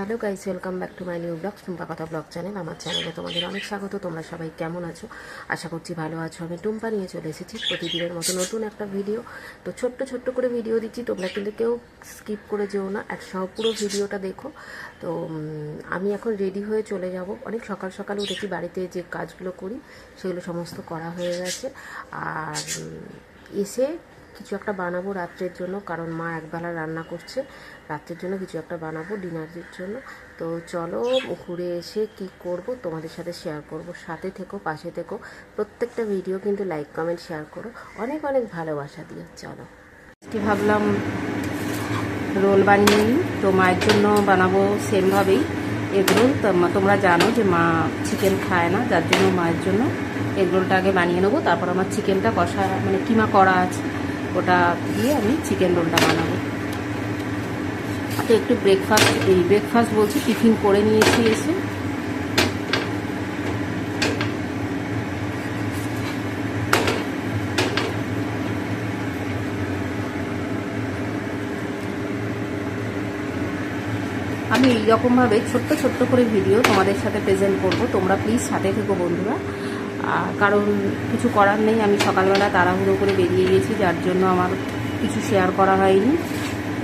Hello guys, welcome back to my new vlog. Tumpa কথা blog channel, আমার চ্যানেলে তোমাদের অনেক স্বাগত, তোমরা সবাই কেমন আছো? আশা করছি ভালো আছো। আমি টুম্পা নিয়ে চলে এসেছি প্রতিদিনের মতো নতুন একটা ভিডিও তো ছোট্ট ছোট্ট করে ভিডিও দিচ্ছি, তোমরা কিন্তু কেউ স্কিপ করে যেও না, এক একসহ পুরো ভিডিওটা দেখো। তো আমি এখন রেডি হয়ে চলে যাব। অনেক সকাল সকাল উঠেছি, বাড়িতে যে কাজগুলো করি, সেগুলো সমস্ত করা হয়ে গেছে। আর এসে কিছু একটা বানাবো রাত্রের জন্য, কারণ মা একবেলা রান্না করছে। রাত্রের জন্য কিছু একটা বানাবো ডিনারের জন্য। তো চলো, ঘুরে এসে কি করব তোমাদের সাথে শেয়ার করব। সাথে থেকো, পাশে থেকো। প্রত্যেকটা ভিডিও কিন্তু লাইক কমেন্ট শেয়ার করো। অনেক অনেক ভালোবাসা দিও, চলো। আজকে ভাবলাম রোল বানিয়ে নিই। তো মায়ের জন্য বানাবো সেমভাবেই এগ রোল তোমরা জানো যে মা চিকেন খায় না, যার জন্য মায়ের জন্য এগ রোলটা আগে বানিয়ে নেব। তারপর আমার চিকেনটা কষা মানে কিমা করা আছে। ওটা দিয়ে আমি চিকেন রোলটা বানাবো। তো একটু ব্রেকফাস্ট এই ব্রেকফাস্ট বলছি, টিফিন করে নিয়েছি এসে। আমি এইরকমভাবে ছোট্ট ছোট্ট করে ভিডিও তোমাদের সাথে প্রেজেন্ট করব। তোমরা প্লিজ সাথে থেকো বন্ধুরা। কারণ কিছু করার নেই। আমি সকালবেলা তাড়াহুড়ো করে বেরিয়ে গেছি, যার জন্য আমার কিছু শেয়ার করা হয়নি।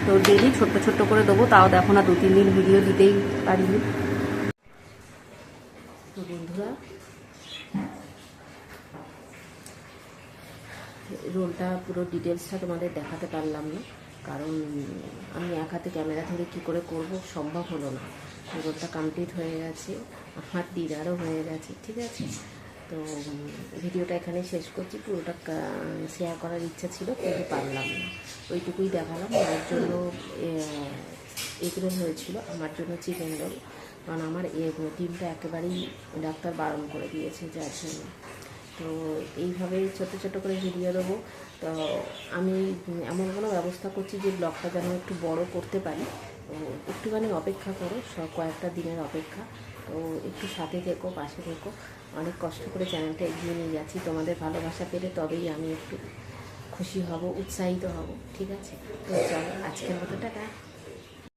তো ডেলি ছোট্ট ছোট্ট করে দেবো, তাও দেখো না দু তিন দিন ভিডিও দিতেই পারিনি বন্ধুরা, রোলটা পুরো ডিটেলসটা তোমাদের দেখাতে পারলাম না, কারণ আমি এক হাতে ক্যামেরা ধরে কী করে করব সম্ভব হলো না। রোলটা কমপ্লিট হয়ে গেছে, আমার ডিনারও হয়ে গেছে, ঠিক আছে? তো ভিডিওটা এখানে শেষ করছি। পুরোটা শেয়ার করার ইচ্ছা ছিল, কিন্তু পারলাম না। ওইটুকুই দেখালাম। আমার জন্য এগ রোল হয়েছিল। আমার জন্য চিকেন রোল। কারণ আমার এ ডিমটা একেবারেই ডাক্তার বারণ করে দিয়েছে, যার জন্য। তো এইভাবে ছোট ছোট করে ভিডিও দেবো। তো আমি এমন কোনো ব্যবস্থা করছি যে ব্লগটা যেন একটু বড় করতে পারি। তো একটুখানি অপেক্ষা করো কয়েকটা দিনের অপেক্ষা। তো একটু সাথে থেকো, পাশে থেকো। অনেক কষ্ট করে চ্যানেলটা এগিয়ে নিয়ে যাচ্ছি। তোমাদের ভালোবাসা পেলে তবেই আমি একটু খুশি হব, উৎসাহিত হব। ঠিক আছে? তো চলো, আজকের মতো টাটা।